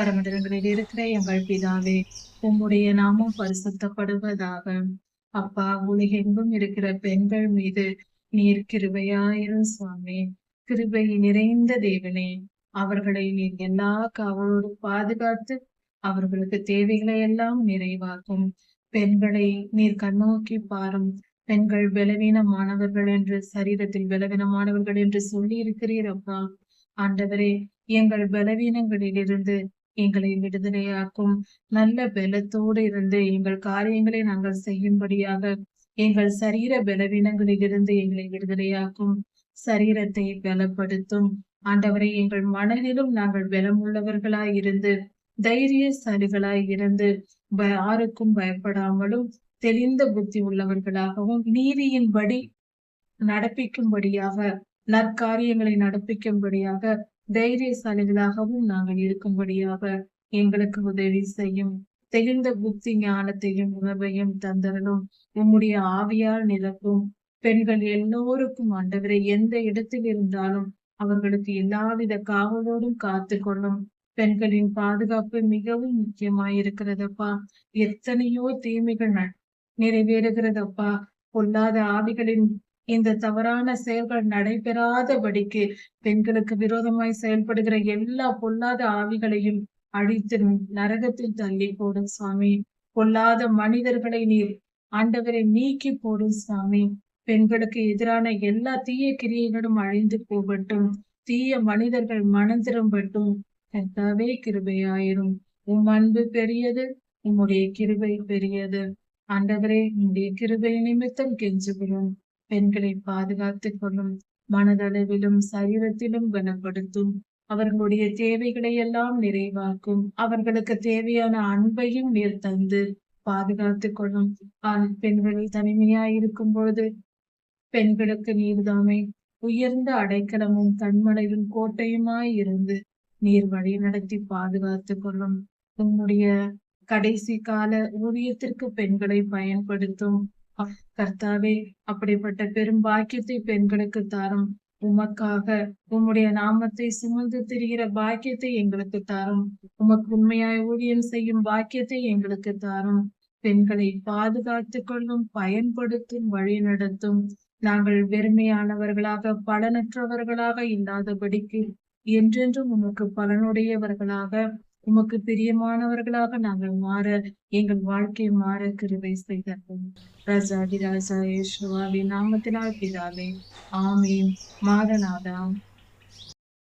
பரமண்டலங்களில் இருக்கிற எங்கள் பிதாவே உம்முடைய நாமம் பரிசுத்தப்படுவதாக. அப்பா உலகெங்கும் இருக்கிற பெண்கள் மீது நீர் கிருபையாயிரும் சுவாமி. கிருபை நிறைந்த தேவனே அவர்களை நீர் எல்லா காவலோடு பாதுகாத்து அவர்களுக்கு தேவைகளை எல்லாம் நிறைவாக்கும். பெண்களை நீர் கண்ணோக்கி பாரும். பெண்கள் பலவீனமானவர்கள் என்று சரீரத்தில் பலவீனமானவர்கள் என்று சொல்லி இருக்கிறீர் அப்பா. ஆண்டவரே எங்கள் பலவீனங்களிலிருந்து எங்களை விடுதலையாக்கும். நல்ல பலத்தோடு இருந்து எங்கள் காரியங்களை நாங்கள் செய்யும்படியாக எங்கள் சரீர பலவீனங்களிலிருந்து எங்களை விடுதலையாக்கும். சரீரத்தை பலப்படுத்தும். ஆண்டவரை எங்கள் மனதிலும் நாங்கள் பலமுள்ளவர்களாய் இருந்து தைரியசாலிகளாய் இருந்து யாருக்கும் பயப்படாமலும் தெளிந்த புத்தி உள்ளவர்களாகவும் நீதியின்படி நடப்பிக்கும்படியாக நற்காரியங்களை நடப்பிக்கும்படியாக தைரியசாலிகளாகவும் நாங்கள் இருக்கும்படியாக எங்களுக்கு உதவி செய்யும். தெளிந்த புத்தி ஞானத்தையும் உணர்வையும் தந்தரலும் உம்முடைய ஆவியால் நிரப்பும். பெண்கள் எல்லோருக்கும் ஆண்டவரை எந்த இடத்தில் இருந்தாலும் அவர்களுக்கு எல்லாவித காவலோடும் காத்து கொள்ளும் பெண்களின் பாதுகாப்பு மிகவும் முக்கியமாயிருக்கிறதப்பா. எத்தனையோ தீமைகள் ந- நிறைவேறுகிறதப்பா. பொல்லாத ஆவிகளின் இந்த தவறான செயல்கள் நடைபெறாதபடிக்கு பெண்களுக்கு விரோதமாய் செயல்படுகிற எல்லா பொல்லாத ஆவிகளையும் அழித்து நரகத்தில் தள்ளி போடும் சுவாமி பொல்லாத மனிதர்களை நீர் ஆண்டவரை நீக்கி போடும் சுவாமி பெண்களுக்கு எதிரான எல்லா தீய கிரியைகளும் அழிந்து போகட்டும். தீய மனிதர்கள் மனம் திரும்பட்டும். கர்த்தாவே கிருபையாயிரும். உம் அன்பு பெரியது உம்முடைய கிருபை பெரியது. ஆண்டவரே உம்முடைய கிருபை நிமித்தம் கெஞ்சுகிறோம். பெண்களை பாதுகாத்துக் கொள்ளும் மனதளவிலும் சரீரத்திலும் பலப்படுத்தும் அவர்களுடைய தேவைகளை எல்லாம் நிறைவாக்கும் அவர்களுக்கு தேவையான அன்பையும் நீர் தந்து பாதுகாத்துக் கொள்ளும். ஆண் பெண்கள் தனிமையாய் இருக்கும் பொழுது பெண்களுக்கு நீர்தாமே. உயர்ந்த அடைக்கலமும் தன்மலையும் கோட்டையுமாய் இருந்து நீர் வழி நடத்தி பாதுகாத்துக் கொள்ளும். உன்னுடைய கடைசி கால ஊதியத்திற்கு பெண்களை பயன்படுத்தும். கர்த்தாவே அப்படிப்பட்ட பெரும் பாக்கியத்தை பெண்களுக்கு தாரும். உமக்காக உம்முடைய நாமத்தை சுமந்து திரிகிற பாக்கியத்தை எங்களுக்கு தாரும். உமக்கு உண்மையாய் ஊழியம் செய்யும் பாக்கியத்தை எங்களுக்கு தாரும். பெண்களை பாதுகாத்துக் கொள்ளும் பயன்படுத்தும் வழி நடத்தும். நாங்கள் வெறுமையானவர்களாக பலனற்றவர்களாக இல்லாதபடிக்கு என்றென்றும் உமக்கு பலனுடையவர்களாக உமக்கு பிரியமானவர்களாக நாங்கள் மாற எங்கள் வாழ்க்கை மாற கிருவை செய்தோம் ராஜாதி ராஜா யேசுவாவின் நாமத்தினால் பிதாவே. ஆமீன். மாதநாதா.